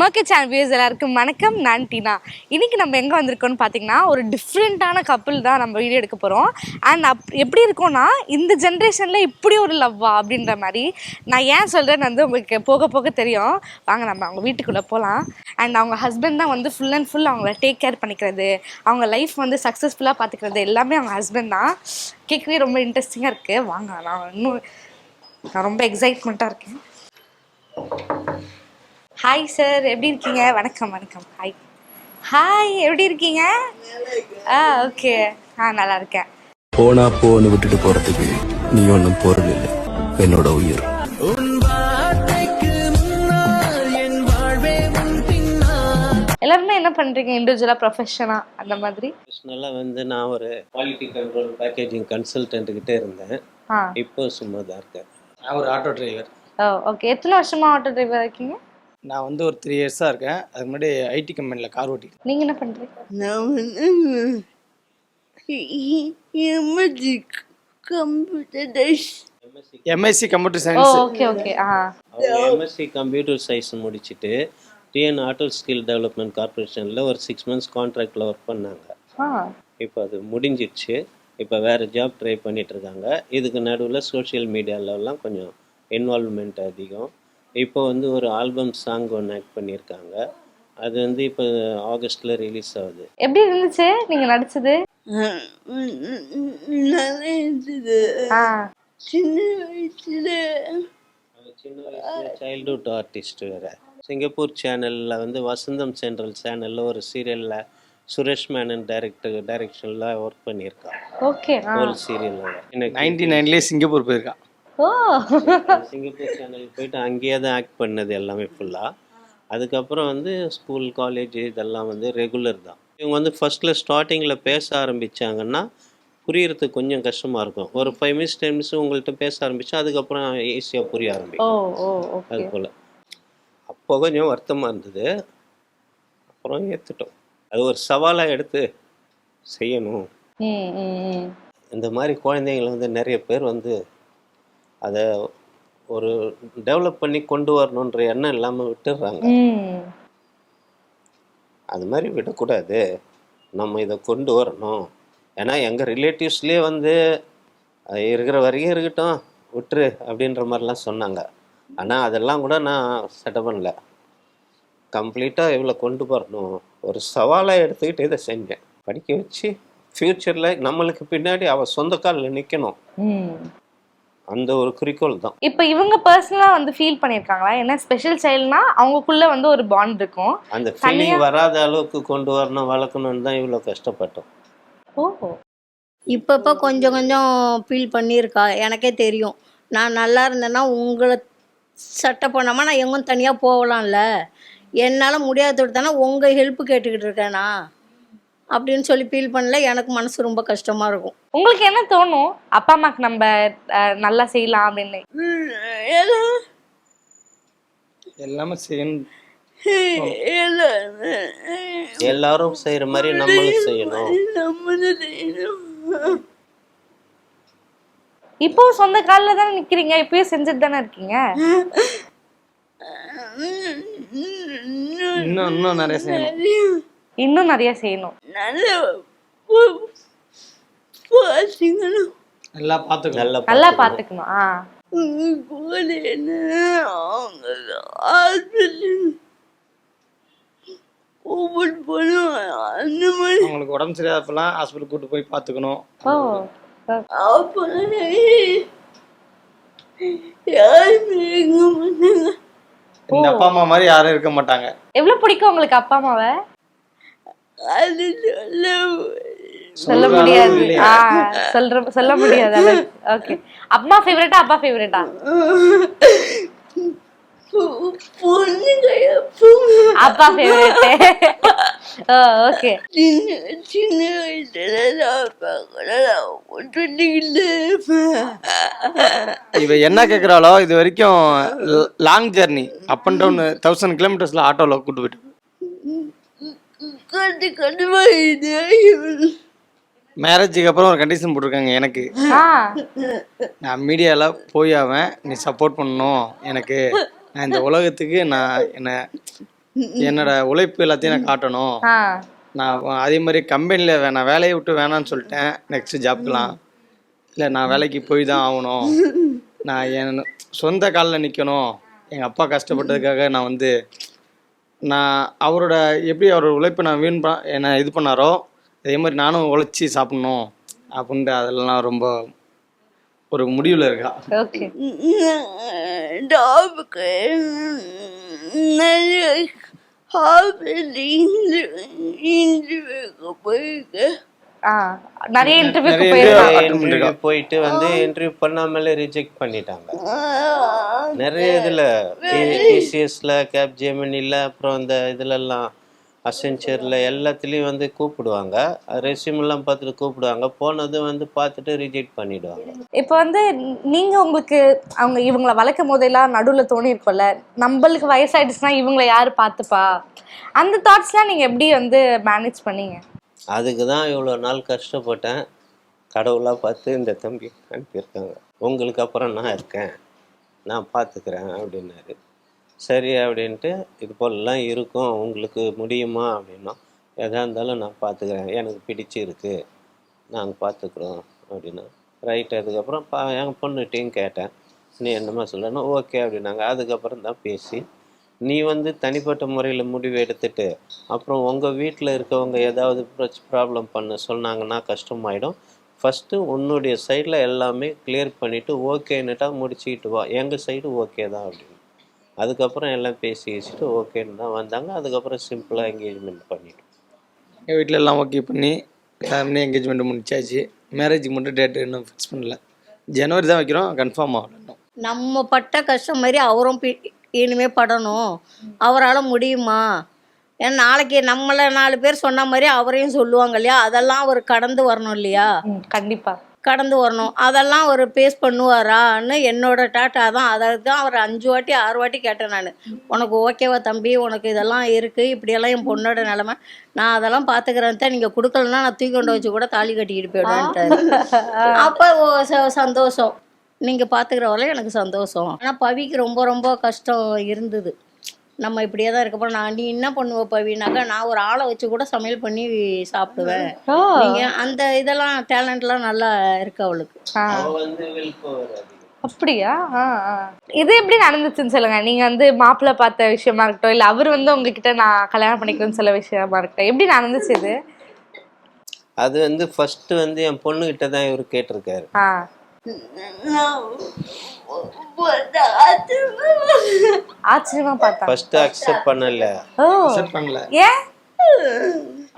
மர்க்கே channel views எல்லாருக்கும் வணக்கம். நான் டீனா. இன்னைக்கு நம்ம எங்கே வந்திருக்கோம்னு பார்த்தீங்கன்னா ஒரு டிஃப்ரெண்ட்டான கப்பிள் தான் நம்ம வீடியோ எடுக்க போகிறோம் அண்ட் அப் எப்படி இருக்கோம்னா இந்த ஜென்ரேஷனில் இப்படி ஒரு லவ்வா அப்படின்ற மாதிரி நான் ஏன் சொல்கிறேன்னு வந்து உங்களுக்கு போக போக தெரியும். வாங்க நம்ம அவங்க வீட்டுக்குள்ளே போகலாம் அண்ட் அவங்க ஹஸ்பண்ட் தான் வந்து ஃபுல் அண்ட் ஃபுல் அவங்கள டேக் கேர் பண்ணிக்கிறது. அவங்க லைஃப் வந்து சக்ஸஸ்ஃபுல்லாக பார்த்துக்கிறது எல்லாமே அவங்க ஹஸ்பண்ட் தான். கேட்கவே ரொம்ப இன்ட்ரெஸ்டிங்காக இருக்குது வாங்க நான் இன்னும் நான் ரொம்ப எக்ஸைட்மெண்ட்டாக இருக்கேன். ஹாய் சார் எப்படி இருக்கீங்க? வணக்கம் வணக்கம். ஹாய் ஹாய் எப்படி இருக்கீங்க? ஆ ஓகே ஆ நல்லா இருக்கேன். போனா போன்னு விட்டுட்டு போறதுக்கு நீ ஒன்னும் பொருள் இல்லை. என்னோட உயிர். எல்லாருமே என்ன பண்றீங்க? இண்டிவிஜுவலாக ப்ரொஃபஷனாக அந்த மாதிரி? பர்சனலாக வந்து நான் ஒரு குவாலிட்டி கண்ட்ரோல் பேக்கேஜிங் கன்சல்டன்ட் கிட்ட இருந்தேன். இப்போ சும்மா தான் இருக்கேன். நான் ஒரு ஆட்டோ டிரைவர் ஓ ஓகே எத்தனை வருஷமா ஆட்டோ டிரைவர் இருக்கீங்க? நான் வந்து ஒரு த்ரீ இயர்ஸாக இருக்கேன். அதுக்கு முன்னாடி ஐடி கம்பெனியில் கார் ஓட்டி நீங்க என்ன பண்றீங்க? நான் வந்து எமர்ஜி கம்ப்யூட்டரைஸ் எம்எஸ்சி கம்ப்யூட்டர் ஓ சயின்ஸ் ஓகே ஓகே ஆ. எம்எஸ்சி கம்ப்யூட்டர் சயின்ஸ் முடிச்சுட்டு டிஎன் ஆட்டோ ஸ்கில் டெவலப்மெண்ட் கார்பரேஷனில் ஒரு சிக்ஸ் மந்த்ஸ் கான்ட்ராக்டில் ஒர்க் பண்ணாங்க. ஆ. இப்போ அது முடிஞ்சிடுச்சு. இப்போ வேறு ஜாப் ட்ரை பண்ணிட்டு இருக்காங்க. இதுக்கு நடுவில் சோஷியல் மீடியாலலாம் கொஞ்சம் இன்வால்வ்மெண்ட் அதிகம். இப்போ வந்து ஒரு ஆல்பம் சாங் ஒன்று ஆக்ட் பண்ணியிருக்காங்க. அது வந்து இப்போ ஆகஸ்ட்டில் ரிலீஸ் ஆகுது. எப்படி இருந்துச்சு? நீங்க நடிச்சது? நல்லா இருந்தது ஆ. சின்ன வயசுல அவ சின்ன வயசுல சைல்ட்ஹுட் ஆர்டிஸ்ட் வேற. சிங்கப்பூர் சேனல்ல வந்து வசந்தம் சென்ட்ரல் சேனல்ல ஒரு சீரியல்ல சுரேஷ் மேனன் டைரக்டர் டைரக்ஷன்ல ஒர்க் பண்ணியிருக்கான். ஓகே ஒரு சீரியல்ல எனக்கு நைன்டி நைன்லேயே சிங்கப்பூர் போயிருக்கான். சிங்கப்பூர் சேனல் போயிட்டு அங்கேயே தான் ஆக்ட் பண்ணது எல்லாமே ஃபுல்லா அதுக்கப்புறம் வந்து ஸ்கூல் காலேஜ் இதெல்லாம் வந்து ரெகுலர் தான். இவங்க வந்து ஃபர்ஸ்ட்ல ஸ்டார்டிங்ல பேச ஆரம்பிச்சாங்கன்னா புரியறதுக்கு கொஞ்சம் கஷ்டமா இருக்கும். ஒரு ஃபைவ் மினிட்ஸ் டென் மினிட்ஸ் உங்கள்கிட்ட பேச ஆரம்பிச்சா அதுக்கப்புறம் ஈஸியாக புரிய ஆரம்பிக்கும். அது போல். அப்போ கொஞ்சம் வருத்தமாக இருந்தது. அப்புறம் ஏற்றுட்டோம் அது ஒரு சவாலாக எடுத்து செய்யணும். இந்த மாதிரி குழந்தைங்களை வந்து நிறைய பேர் வந்து அதை ஒரு டெவலப் பண்ணி கொண்டு வரணுன்ற எண்ணம் இல்லாமல் விட்டுடுறாங்க. அது மாதிரி விடக்கூடாது. நம்ம இதை கொண்டு வரணும். ஏன்னா எங்கள் ரிலேட்டிவ்ஸ்லேயே வந்து இருக்கிற வரைக்கும் இருக்கட்டும் விட்டுரு அப்படின்ற மாதிரிலாம் சொன்னாங்க. ஆனால் அதெல்லாம் கூட நான் செட்டப் பண்ணல. கம்ப்ளீட்டாக இவ்வளோ கொண்டு வரணும். ஒரு சவாலாக எடுத்துக்கிட்டு இதை செஞ்சேன். படிக்க வச்சு ஃப்யூச்சரில் நம்மளுக்கு பின்னாடி அவள் சொந்த காலில் நிற்கணும் அந்த ஒரு குறிக்கோள் தான். இப்போ இவங்க பர்சனலாக வந்து ஃபீல் பண்ணியிருக்காங்களா? ஏன்னா ஸ்பெஷல் சைல்ட்னா அவங்களுக்குள்ள வந்து ஒரு பாண்ட் இருக்கும். அந்த ஃபீலிங் வராத அளவுக்கு கொண்டு வரணும் வளர்க்கணும்னு தான் இவ்வளோ கஷ்டப்பட்டோம். ஓ. இப்பப்போ கொஞ்சம் கொஞ்சம் ஃபீல் பண்ணியிருக்கா? எனக்கே தெரியும். நான் நல்லா இருந்தேன்னா உங்களை சட்டை பண்ணாமல் நான் எங்கும் தனியாக போகலாம்ல. என்னால் முடியாதது தானே உங்கள் ஹெல்ப் கேட்டுக்கிட்டு இருக்கேனா? அப்படின்னு சொல்லி ஃபீல் பண்ணல. எனக்கு மனசு ரொம்ப கஷ்டமாக இருக்கும். உங்களுக்கு என்ன தோணும்? அப்பா அம்மாக்கு நம்ம அஹ், நல்லா செய்யலாம் அப்படின்னு. எல்லாம் செய்யணும். எல்லாரும் செய்கிற மாதிரி நம்மளும் செய்யணும். நம்மளும் செய்யணும். இப்போ சொந்த காலில் தானே நிக்கிறீங்க? இப்பயும் செஞ்சுட்டு தானே இருக்கீங்க? இன்னும் இன்னும் நிறைய செய்யணும். இன்னும் நிறைய செய்யணும். நல்ல நல்லா பார்த்துக்கலாம் நல்லா. பாத்துக்கணும். ஆ. அவங்களுக்கு உடம்பு சரியாதப்பெல்லாம் ஹாஸ்பிட்டல் கூட்டு போய் இந்த அப்பா அம்மா மாதிரி யாரும் இருக்க மாட்டாங்க. எவ்வளவு பிடிக்கும் உங்களுக்கு அப்பா அம்மாவை? அது சொல்ல சொல்ல முடியாது. சொல்ற சொல்ல முடியாது. ஓகே அம்மா ஃபேவரட்டா அப்பா ஃபேவரட்டா பொண்ணுங்க அப்பா ஃபேவரட் ஓகே சின்ன சின்ன வயசுல அப்பா கூட இவ என்ன கேட்குறாளோ இது வரைக்கும் long journey up and down thousand கிலோமீட்டர்ஸில் ஆட்டோவில் கூட்டு போயிட்டு. கட்டு கட்டு மேரேஜுக்கு அப்புறம் ஒரு கண்டிஷன் போட்டிருக்காங்க எனக்கு. ஆ. நான் மீடியாவில் போய் அவன் நீ சப்போர்ட் பண்ணணும். எனக்கு நான் இந்த உலகத்துக்கு நான் என்ன என்னோட உழைப்பு எல்லாத்தையும் நான் காட்டணும். நான் அதே மாதிரி கம்பெனியில் வேணாம் வேலையை விட்டு வேணான்னு சொல்லிட்டேன். நெக்ஸ்ட் ஜாப்லாம் இல்லை நான் வேலைக்கு போய் தான் ஆகணும். நான் என் சொந்த காலில் நிற்கணும் எங்கள் அப்பா கஷ்டப்பட்டதுக்காக நான் வந்து நான் அவரோட எப்படி அவரோட உழைப்பை நான் வீண் ப என்னை இது பண்ணாரோ அதே மாதிரி நானும் உழைச்சி சாப்பிட்ணும் அப்படின்ட்டு அதெல்லாம் ரொம்ப ஒரு முடிவில் இருக்கா ஓகே டாபுக்கு போயிருக்கேன் ஆ நிறைய இன்டர்வியூக்கு போயிருக்காங்க. போயிட்டு வந்து இன்டர்வியூ பண்ணாமலே ரிஜெக்ட் பண்ணிட்டாங்க. நிறைய இதில் டிசிஎஸ்ல கேப் ஜெமினியில் அப்புறம் இந்த இதுலலாம் அசென்ச்சரில் எல்லாத்துலேயும் வந்து கூப்பிடுவாங்க. ரெசியூமெல்லாம் பார்த்துட்டு கூப்பிடுவாங்க. போனது வந்து பார்த்துட்டு ரிஜெக்ட் பண்ணிடுவாங்க. இப்போ வந்து நீங்க உங்களுக்கு அவங்க இவங்கள வளர்க்கும் போதெல்லாம் நடுவுல தோணி இருக்கும்ல நம்மளுக்கு வயசாயிடுச்சுன்னா இவங்கள யாரு பார்த்துப்பா? அந்த தாட்ஸ்லாம் நீங்க எப்படி வந்து மேனேஜ் பண்ணீங்க? அதுக்கு தான் இவ்வளோ நாள் கஷ்டப்பட்டேன். கடவுளாக பார்த்து இந்த தம்பி அனுப்பியிருக்காங்க. உங்களுக்கு அப்புறம் நான் இருக்கேன். நான் பார்த்துக்கிறேன் அப்படின்னாரு. சரி அப்படின்ட்டு இது போலலாம் இருக்கும். உங்களுக்கு முடியுமா அப்படின்னா எதாக இருந்தாலும் நான் பார்த்துக்கிறேன். எனக்கு பிடிச்சிருக்கு நாங்கள் பார்த்துக்குறோம் அப்படின்னா ரைட் அதுக்கப்புறம் பா என் பொண்ணுகிட்டையும் கேட்டேன். நீ என்னமா சொல்லணும் ஓகே அப்படின்னாங்க. அதுக்கப்புறம் தான் பேசி நீ வந்து தனிப்பட்ட முறையில் முடிவு எடுத்துட்டு அப்புறம் உங்கள் வீட்டில் இருக்கவங்க ஏதாவது ப்ராப்ளம் பண்ண சொன்னாங்கன்னா கஷ்டமாயிடும். ஃபஸ்ட்டு உன்னுடைய சைடில் எல்லாமே கிளியர் பண்ணிவிட்டு ஓகேன்னுட்டா முடிச்சுக்கிட்டு வா. எங்கள் சைடு ஓகே தான் அப்படின்னு. அதுக்கப்புறம் எல்லாம் பேசி வச்சுட்டு ஓகேன்னு தான் வந்தாங்க. அதுக்கப்புறம் சிம்பிளாக என்கேஜ்மெண்ட் பண்ணிட்டோம். எங்கள் வீட்டில் எல்லாம் ஓகே பண்ணி ஃபேமிலி என்கேஜ்மெண்ட் முடிச்சாச்சு. மேரேஜுக்கு மட்டும் டேட்டு இன்னும் ஃபிக்ஸ் பண்ணல. ஜனவரி தான் வைக்கிறோம். கன்ஃபார்ம் இன்னும் நம்ம பட்ட கஷ்டம் மாதிரி அவரும் பி- இனிமே படணும். அவரால் முடியுமா? ஏன்னா நாளைக்கு நம்மளை நாலு பேர் சொன்ன மாதிரி அவரையும் சொல்லுவாங்க இல்லையா? அதெல்லாம் அவர் கடந்து வரணும் இல்லையா? கண்டிப்பா. கடந்து வரணும். அதெல்லாம் அவர் பேஸ் பண்ணுவாரான்னு என்னோட டாட்டா தான். அதை தான் அவர் அஞ்சு வாட்டி ஆறு வாட்டி கேட்டேன் நான். உனக்கு ஓகேவா தம்பி? உனக்கு இதெல்லாம் இருக்குது இப்படியெல்லாம் என் பொண்ணோட நிலமை. நான் அதெல்லாம் பார்த்துக்கிறேன் தான் நீங்கள் கொடுக்கலன்னா நான் தூக்கி கொண்டு வச்சு கூட தாலி கட்டிக்கிட்டு போயிடுவேன்ட்டாரு. அப்போ சந்தோஷம். நீங்கள் பார்த்துக்கிற எனக்கு சந்தோஷம். ஆனால் பவிக்கு ரொம்ப ரொம்ப கஷ்டம் இருந்தது. நம்ம இப்படியே தான் இருக்க போறோம் நான் நீ என்ன பண்ணுவ பவினாக்கா நான் ஒரு ஆளை வச்சு கூட சமையல் பண்ணி சாப்பிடுவேன். அந்த இதெல்லாம் டேலண்ட்லாம் நல்லா இருக்கு அவளுக்கு. அப்படியா. இது எப்படி நடந்துச்சுன்னு சொல்லுங்க. நீங்க வந்து மாப்பிள்ளை பார்த்த விஷயமா இருக்கட்டும் இல்ல அவர் வந்து உங்ககிட்ட நான் கல்யாணம் பண்ணிக்கிறேன்னு சொல்ல விஷயமா இருக்கட்டும் எப்படி நடந்துச்சு இது? அது வந்து ஃபஸ்ட்டு வந்து என் பொண்ணுகிட்ட தான் இவர் கேட்டிருக்காரு. ஆச்சரியமா பார்த்தா ஃபஸ்ட்டு அக்செப்ட் பண்ணல. அக்செப்ட் பண்ணல. ஏன்?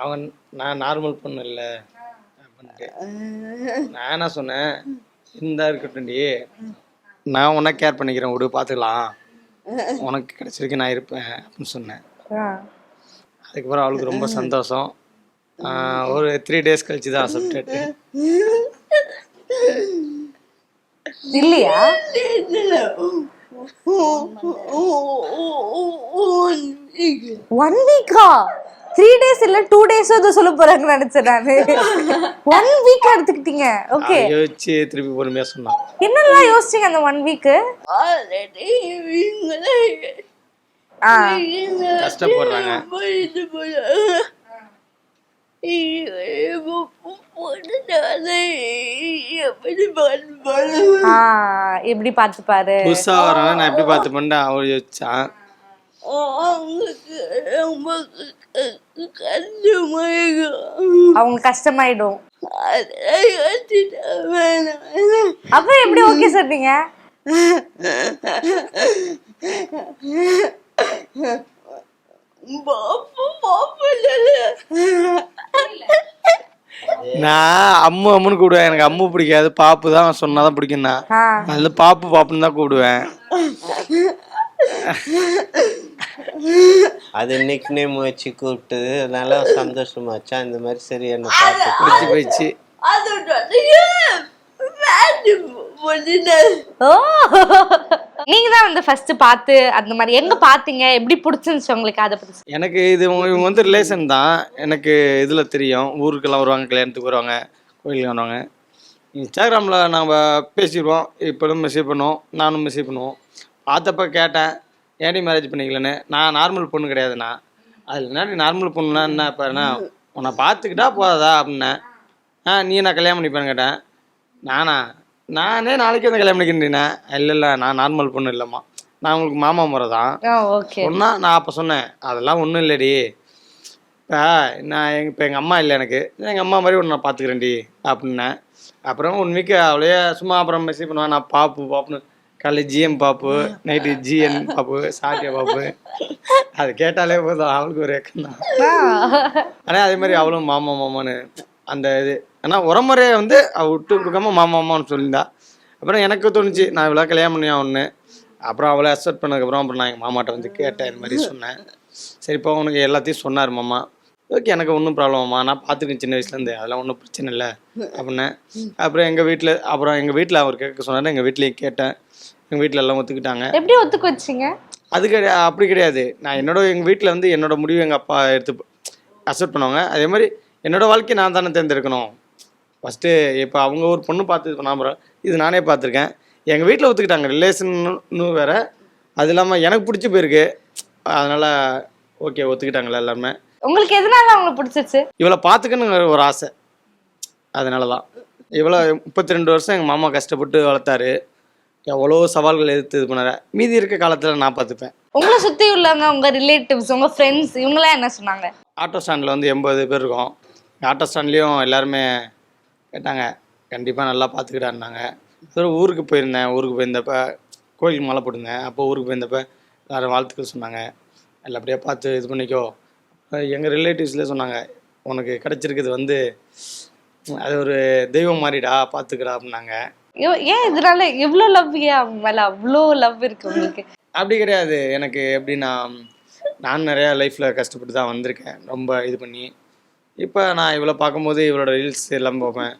அவன் நான் நார்மல் பொண்ணு இல்லை அப்படின்ட்டு. நான் என்ன சொன்னேன்? இந்த இருக்கட்டும்டி நான் உன்னை கேர் பண்ணிக்கிறேன். விடு பார்த்துக்கலாம். உனக்கு கிடைச்சிருக்கு நான் இருப்பேன் அப்படின்னு சொன்னேன். அதுக்கப்புறம் அவளுக்கு ரொம்ப சந்தோஷம். ஒரு த்ரீ டேஸ் கழிச்சு தான் அக்செப்டட் இல்லையா? ஒன் வீக்கா த்ரீ டேஸ் இல்ல டூ டேஸ் ஏதோ சொல்ல போறாங்கன்னு நினைச்சேன் நானு. ஒன் வீக் எடுத்துக்கிட்டீங்க. ஓகே யோசிச்சு திருப்பி பொறுமையாக சொன்னான் என்னெல்லாம் யோசிச்சீங்க அந்த ஒன் ஆ. கஷ்டப்படுறாங்க. போறாங்க எப்படி பண்ணுவாங்க ஆ எப்படி பார்த்துப்பாரு புதுசாக வரவன் நான் எப்படி பார்த்து பண்ணிட்டு அவள் யோசிச்சான். அவங்க கஷ்டமாயிடும். அப்புறம் எப்படி ஓகே பாப்பு நான் அம்மு அம்முன்னு கூப்பிடுவேன். எனக்கு அம்மு பிடிக்காது. பாப்பு தான் சொன்னா தான் பிடிக்கும்னா. ஆ. அதில் பாப்பு பாப்புன்னு தான் கூப்பிடுவேன். அது நிக் நேம் வச்சு கூப்பிட்டு அதனால சந்தோஷமாச்சா இந்த மாதிரி சரி என்ன பார்த்து பிடிச்சி போயிடுச்சு. ஓ. நீங்க தான் வந்து ஃபர்ஸ்ட் பார்த்து அந்த மாதிரி எங்க பாத்தீங்க எப்படி பிடிச்சிருந்துச்சு உங்களுக்கு அதை பத்தி? எனக்கு இது இவங்க இவங்க வந்து ரிலேஷன் தான். எனக்கு இதில் தெரியும். ஊருக்கெல்லாம் வருவாங்க கல்யாணத்துக்கு வருவாங்க கோயிலுக்கு வருவாங்க. இன்ஸ்டாகிராமில் நாம் பேசிடுவோம். இப்போதும் மெசேஜ் பண்ணுவோம். நானும் மெசேஜ் பண்ணுவோம். பார்த்தப்ப கேட்டேன். ஏடி மேரேஜ் பண்ணிக்கலன்னு? நான் நார்மல் பொண்ணு கிடையாதுண்ணா. அதில் என்ன நீ நார்மல் பொண்ணுனா என்ன? இப்போ என்ன? உன்னை பார்த்துக்கிட்டா போதாதா? அப்படின்னேன். ஆ நீ நான் கல்யாணம் பண்ணிப்பேன்னு கேட்டேன். நானா? நானே நாளைக்கு வந்து கல்யாணம் பண்ணிக்கின்றேன் இல்லை இல்லை நான் நார்மல் பொண்ணு இல்லைம்மா. நான் உங்களுக்கு மாமா முறை தான் ஓகே சொன்னா நான் அப்போ சொன்னேன். அதெல்லாம் ஒன்றும் இல்லடி. நான் எங்கள் இப்போ எங்கள் அம்மா இல்லை எனக்கு. எங்கள் அம்மா மாதிரி ஒன்று நான் பார்த்துக்கிறேன்டி அப்படின்னேன் அப்புறம் ஒன் வீக் அவளையே சும்மா அப்புறம் மெசேஜ் பண்ணுவேன் நான் பாப்பு பாப்புன்னு காலையில் ஜிஎம் பாப்பு நைட்டு ஜிஎன் பாப்பு சாட்டியா பாப்பு. அது கேட்டாலே போதும். அவளுக்கு ஒரு ஏக்கம் தான் ஆனால் அதே மாதிரி அவளும் மாமா மாமான்னு அந்த இது ஆனால் உரமுறையை வந்து அவள் விட்டு கொடுக்காம மாமா மாமான்னு சொல்லியிருந்தா. அப்புறம் எனக்கு தோணுச்சு நான் இவ்வளோ கல்யாணம் பண்ணியா ஒன்று அப்புறம் அவளை அக்செப்ட் பண்ணதுக்கப்புறம் அப்புறம் நான் எங்கள் மாமாட்ட வந்து கேட்டேன் இந்த மாதிரி சொன்னேன். சரிப்பா உனக்கு எல்லாத்தையும் சொன்னார் மாமா. ஓகே எனக்கு ஒன்றும் ப்ராப்ளம்மா நான் பார்த்துருக்கேன் சின்ன வயசுலேருந்து அதெல்லாம் ஒன்றும் பிரச்சனை இல்லை அப்படின்னேன் அப்புறம் எங்கள் வீட்டில் அப்புறம் எங்கள் வீட்டில் அவர் கேட்க சொன்னார் எங்கள் வீட்லேயும் கேட்டேன். எங்கள் வீட்டில் எல்லாம் ஒத்துக்கிட்டாங்க. எப்படி ஒத்துக்க வச்சீங்க? அது கிடையாது அப்படி கிடையாது. நான் என்னோட எங்கள் வீட்டில் வந்து என்னோட முடிவு எங்கள் அப்பா எடுத்து அக்செப்ட் பண்ணுவாங்க. அதே மாதிரி என்னோட வாழ்க்கையை நான் தானே தேர்ந்தெடுக்கணும். ஃபஸ்ட்டு இப்போ அவங்க ஒரு பொண்ணு பார்த்து இது பண்ணாம இது நானே பார்த்துருக்கேன். எங்கள் வீட்டில் ஒத்துக்கிட்டாங்க. ரிலேஷன்னு வேற. அது இல்லாமல் எனக்கு பிடிச்சி போயிருக்கு. அதனால் ஓகே ஒத்துக்கிட்டாங்களா எல்லாருமே. உங்களுக்கு எதனால அவங்களை பிடிச்சிச்சு? இவளை பார்த்துக்கணுங்கிற ஒரு ஆசை. அதனால தான் இவ்வளோ முப்பத்தி ரெண்டு வருஷம் எங்கள் மாமா கஷ்டப்பட்டு வளர்த்தாரு. எவ்வளோ சவால்கள் எதிர்த்து இது பண்ணாரு. மீதி இருக்க காலத்தில் நான் பார்த்துப்பேன். உங்களை சுத்தி உள்ளவங்க உங்க ரிலேட்டிவ்ஸ் உங்க ஃப்ரெண்ட்ஸ் இவங்களாம் என்ன சொன்னாங்க? ஆட்டோ ஸ்டாண்டில் வந்து எண்பது பேர் இருக்கோம். ஆட்டோ ஸ்டாண்ட்லேயும் எல்லாருமே கேட்டாங்க. கண்டிப்பாக நல்லா பார்த்துக்கிட்டாருனாங்க அப்புறம் ஊருக்கு போயிருந்தேன். ஊருக்கு போயிருந்தப்ப கோயிலுக்கு மாலை போட்டிருந்தேன். அப்போ ஊருக்கு போயிருந்தப்ப எல்லாரும் வாழ்த்துக்கள் சொன்னாங்க. நல்லபடியாக பார்த்து இது பண்ணிக்கோ. எங்கள் ரிலேட்டிவ்ஸ்லேயே சொன்னாங்க உனக்கு கிடச்சிருக்குது வந்து அது ஒரு தெய்வம் மாதிரிடா பார்த்துக்கடா அப்படின்னாங்க. ஏன் இதனால இவ்ளோ லவ் ஏன் மேல அவ்வளோ லவ் இருக்கு உங்களுக்கு? அப்படி கிடையாது. எனக்கு எப்படின்னா நான் நிறையா லைஃப்பில் கஷ்டப்பட்டு தான் வந்திருக்கேன். ரொம்ப இது பண்ணி இப்போ நான் இவளை பார்க்கும்போது இவளோட ரீல்ஸ் எல்லாம் போவேன்.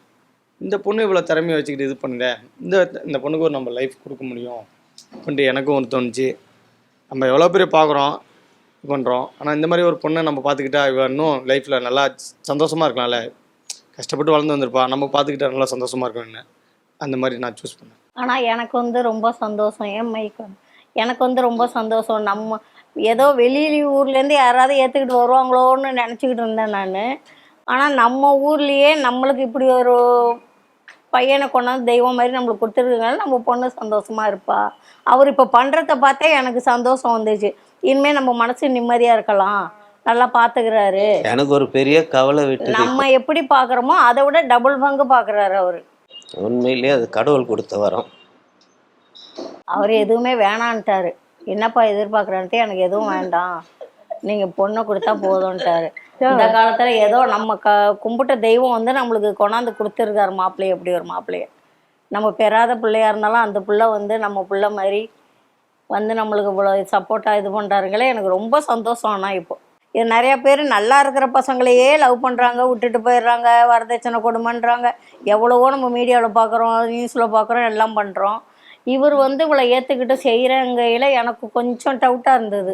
இந்த பொண்ணு இவ்வளோ திறமையை வச்சுக்கிட்டு இது பண்ணுறேன் இந்த இந்த பொண்ணுக்கு ஒரு நம்ம லைஃப் கொடுக்க முடியும். அப்படின்ட்டு எனக்கும் ஒரு தோணுச்சு. நம்ம எவ்வளோ பேர் பார்க்குறோம் இது பண்ணுறோம் ஆனால் இந்த மாதிரி ஒரு பொண்ணை நம்ம பார்த்துக்கிட்டா இவ இன்னும் லைஃப்பில் நல்லா சந்தோஷமாக இருக்கலாம்ல. கஷ்டப்பட்டு வளர்ந்து வந்திருப்பா. நம்ம பார்த்துக்கிட்டா நல்லா சந்தோஷமாக இருக்கணும்னு அந்த மாதிரி நான் சூஸ் பண்ணேன். ஆனால் எனக்கு வந்து ரொம்ப சந்தோஷம். ஏன் மைக்? எனக்கு வந்து ரொம்ப சந்தோஷம். நம்ம ஏதோ வெளியில ஊர்லேருந்து யாராவது ஏற்றுக்கிட்டு வருவாங்களோன்னு நினச்சிக்கிட்டு இருந்தேன் நான். ஆனால் நம்ம ஊர்லேயே நம்மளுக்கு இப்படி ஒரு பையனை கொண்டாந்து தெய்வம் மாதிரி நம்மளுக்கு கொடுத்துருக்கனால நம்ம பொண்ணு சந்தோஷமா இருப்பா. அவர் இப்போ பண்ணுறத பார்த்தே எனக்கு சந்தோஷம் வந்துச்சு. இனிமேல் நம்ம மனசு நிம்மதியாக இருக்கலாம். நல்லா பார்த்துக்கிறாரு எனக்கு ஒரு பெரிய கவலை விட்டு நம்ம எப்படி பார்க்குறோமோ அதை விட டபுள் பங்கு பார்க்குறாரு அவர். உண்மையிலேயே அது கடவுள் கொடுத்த வரம். அவர் எதுவுமே வேணான்ட்டாரு. என்னப்பா எதிர்பார்க்குறான்ட்டு எனக்கு எதுவும் வேண்டாம். நீங்க பொண்ணை கொடுத்தா போதும்ட்டாரு. இந்த காலத்துல ஏதோ நம்ம க கும்பிட்ட தெய்வம் வந்து நம்மளுக்கு கொண்டாந்து கொடுத்துருக்காரு மாப்பிள்ளைய எப்படி ஒரு மாப்பிள்ளைய. நம்ம பெறாத பிள்ளையா இருந்தாலும் அந்த பிள்ளை வந்து நம்ம பிள்ளை மாதிரி வந்து நம்மளுக்கு இவ்வளோ சப்போர்ட்டாக இது பண்ணுறாருங்களே எனக்கு ரொம்ப சந்தோஷம் ஆனால் இப்போ. இது நிறைய பேர் நல்லா இருக்கிற பசங்களையே லவ் பண்ணுறாங்க விட்டுட்டு போயிடுறாங்க வரதட்சணை கொடுமைன்றாங்க. எவ்வளவோ நம்ம மீடியாவில் பார்க்குறோம் நியூஸில் பார்க்குறோம் எல்லாம் பண்ணுறோம் இவர் வந்து இவளை ஏற்றுக்கிட்டு செய்கிறங்கையில் எனக்கு கொஞ்சம் டவுட்டாக இருந்தது.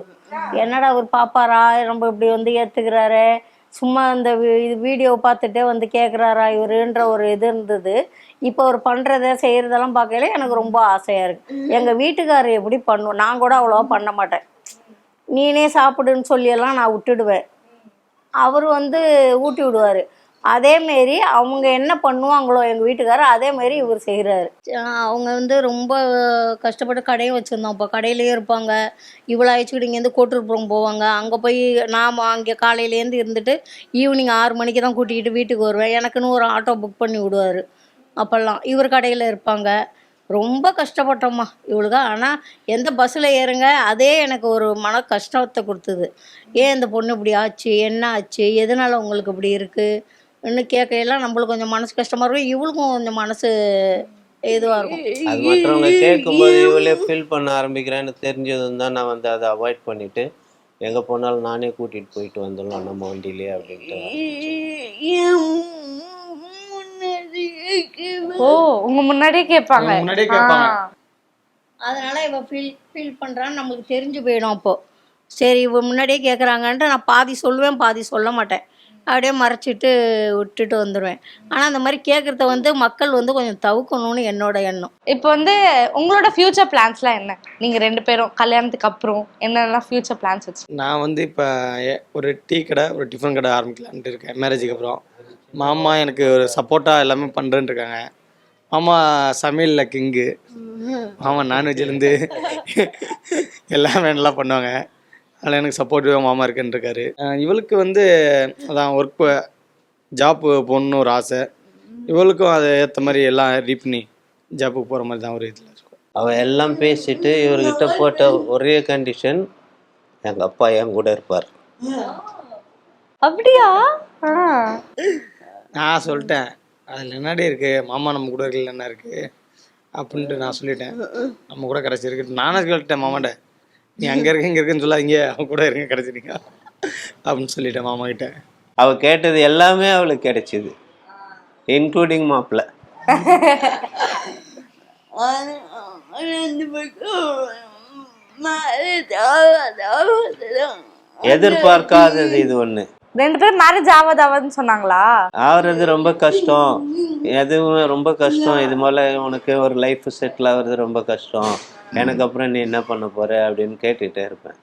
என்னடா அவர் பாப்பாரா? ரொம்ப இப்படி வந்து ஏற்றுக்கிறாரு சும்மா இந்த இது வீடியோ பார்த்துட்டே வந்து கேட்குறாரா இவருன்ற ஒரு இது இருந்தது. இப்போ அவர் பண்ணுறத செய்கிறதெல்லாம் பார்க்கையில எனக்கு ரொம்ப ஆசையாக இருக்குது எங்கள் வீட்டுக்காரர் எப்படி பண்ணுவோம் நான் கூட அவ்வளோவா பண்ண மாட்டேன். நீனே சாப்பிடுன்னு சொல்லியெல்லாம் நான் விட்டுடுவேன். அவர் வந்து ஊட்டி விடுவார். அதேமாரி அவங்க என்ன பண்ணுவாங்களோ எங்கள் வீட்டுக்காரர் அதேமாரி இவர் செய்கிறாரு அவங்க வந்து ரொம்ப கஷ்டப்பட்டு கடையும் வச்சுருந்தோம் இப்போ கடையிலேயே இருப்பாங்க. இவ்வளோ அழைச்சிக்கிட்டு இங்கேருந்து கோட்டூர்புரம் போவாங்க. அங்கே போய் நாம் அங்கே காலையிலேருந்து இருந்துட்டு ஈவினிங் ஆறு மணிக்கு தான் கூட்டிகிட்டு வீட்டுக்கு வருவேன். எனக்குன்னு ஒரு ஆட்டோ புக் பண்ணி விடுவார். அப்போல்லாம் இவர் கடையில் இருப்பாங்க. ரொம்ப கஷ்டப்பட்டோம்மா இவளுக்கு. ஆனால் எந்த பஸ்ஸில் ஏறுங்க அதே எனக்கு ஒரு மன கஷ்டத்தை கொடுத்தது. ஏன் இந்த பொண்ணு இப்படி ஆச்சு? என்ன ஆச்சு? எதனால உங்களுக்கு இப்படி இருக்குது இன்னும் கேட்கையெல்லாம் நம்மளுக்கு கொஞ்சம் மனசு கஷ்டமாக இருக்கும். இவளுக்கும் கொஞ்சம் மனசு இதுவாக இருக்கும். அது மற்றவங்க கேட்கும்போது இவளே ஃபீல் பண்ண ஆரம்பிக்கிறேன்னு தெரிஞ்சதும் தான் நான் வந்து அதை அவாய்ட் பண்ணிட்டு எங்க போனாலும் நானே கூட்டிட்டு போயிட்டு வந்துடலாம் நம்ம வண்டியிலே அப்படின்ட்டு ஓ உங்க முன்னாடியே கேட்பாங்க. முன்னாடியே கேட்பாங்க. அதனால இவ ஃபீல் ஃபீல் பண்ணுறான்னு நம்மளுக்கு தெரிஞ்சு போயிடும் அப்போ. சரி இவ முன்னாடியே கேட்குறாங்கன்ட்டு நான் பாதி சொல்லுவேன் பாதி சொல்ல மாட்டேன். அப்படியே மறைச்சிட்டு விட்டுட்டு வந்துடுவேன் ஆனால் அந்த மாதிரி கேட்குறத வந்து மக்கள் வந்து கொஞ்சம் தவிர்க்கணும்னு என்னோட எண்ணம். இப்போ வந்து உங்களோட ஃபியூச்சர் பிளான்ஸ்லாம் என்ன? நீங்க ரெண்டு பேரும் கல்யாணத்துக்கு அப்புறம் என்னெல்லாம் ஃபியூச்சர் பிளான்ஸ் வச்சு? நான் வந்து இப்போ ஒரு டீ கடை ஒரு டிஃபன் கடை ஆரம்பிக்கலான்ட்டு இருக்கேன் மேரேஜுக்கு அப்புறம். மாமா எனக்கு ஒரு சப்போர்ட்டாக எல்லாமே பண்ணுறேன்னு இருக்காங்க. மாமா சமையலில் கிங்கு மாமா நான்வெஜ்லேருந்து எல்லாமே நல்லா பண்ணுவாங்க. அதில் எனக்கு சப்போர்ட்டிவாக மாமா இருக்குன்னு இருக்காரு அஹ் இவளுக்கு வந்து அதான் ஒர்க் ஜாப் போகணுன்னு ஒரு ஆசை. இவளுக்கும் அதை ஏற்ற மாதிரி எல்லாம் ரெடி பண்ணி ஜாப்புக்கு போகிற மாதிரி தான் ஒரு இதில் இருக்கும். அவ எல்லாம் பேசிட்டு இவர்கிட்ட போட்ட ஒரே கண்டிஷன் எங்க அப்பா என் கூட இருப்பார். அப்படியா. நான் சொல்லிட்டேன். அதில் என்னடி இருக்கு? மாமா நம்ம கூட இருக்கல என்ன இருக்கு? அப்படின்ட்டு நான் சொல்லிட்டேன். நம்ம கூட கிடச்சிருக்கு நானே சொல்லிட்டேன் மாமாட்ட. நீ அங்கே இருக்க இங்கே இருக்குன்னு சொல்லாதீங்க. அவன் கூட இருங்க கிடச்சிருங்க அப்படின்னு சொல்லிட்டேன் மாமா கிட்ட. அவ கேட்டது எல்லாமே அவளுக்கு கிடைச்சிது. இன்க்ளூடிங் மாப்பிள்ள எதிர்பார்க்காதது இது ஒன்று ரெண்டு பேரும் மேரேஜ் ஆகாது ஆகாதுன்னு சொன்னாங்களா? ஆகுறது ரொம்ப கஷ்டம். எதுவும் ரொம்ப கஷ்டம். இது போல உனக்கு ஒரு லைஃப் செட்டில் ஆகுறது ரொம்ப கஷ்டம். எனக்கு அப்புறம் நீ என்ன பண்ண போற அப்படின்னு கேட்டுட்டே இருப்பேன்.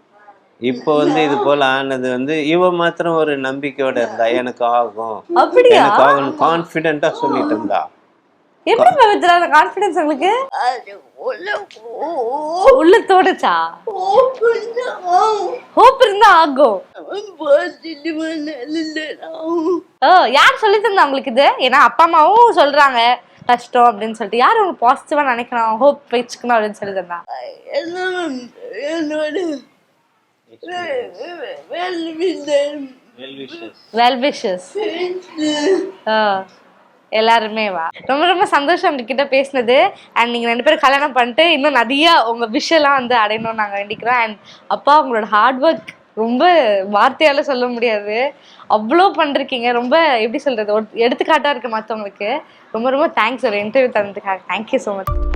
இப்போ வந்து இது போல ஆனது வந்து இவ மாத்திரம் ஒரு நம்பிக்கையோட இருந்தா எனக்கு ஆகும். எனக்கு ஆகும் கான்ஃபிடென்ட்டா சொல்லிட்டு இருந்தா. எப்படி பவித்ரா அந்த கான்ஃபிடன்ஸ் உங்களுக்கு? அது உள்ள தோணுச்சா? ஹோப் இருந்தா ஆகும் ஓ யார் சொல்லி தந்தா உங்களுக்கு இது? ஏன்னா அப்பா அம்மாவும் சொல்றாங்க. கஷ்டம் அப்படின்னு சொல்லிட்டு. யார் உங்களுக்கு பாசிட்டிவா நினைக்கணும்? ஹோப் வச்சுக்கணும் அப்படின்னு சொல்லி தந்தா என்னோட வெல் விஷஸ் எல்லாருமே வா. ரொம்ப ரொம்ப சந்தோஷம் உங்ககிட்ட பேசினது. அண்ட் நீங்கள் ரெண்டு பேரும் கல்யாணம் பண்ணிட்டு இன்னும் நிறைய உங்கள் விஷயம்லாம் வந்து அடையணும்னு நாங்கள் வேண்டிக்கிறோம். அண்ட் அப்பா உங்களோட ஹார்ட் ஒர்க் ரொம்ப வார்த்தையால சொல்ல முடியாது. அவ்வளோ பண்ணிருக்கீங்க. ரொம்ப எப்படி சொல்றது? ஒரு எடுத்துக்காட்டாக இருக்கு மற்றவங்களுக்கு ரொம்ப ரொம்ப தேங்க்ஸ் ஒரு interview தந்ததுக்காக. Thank you so much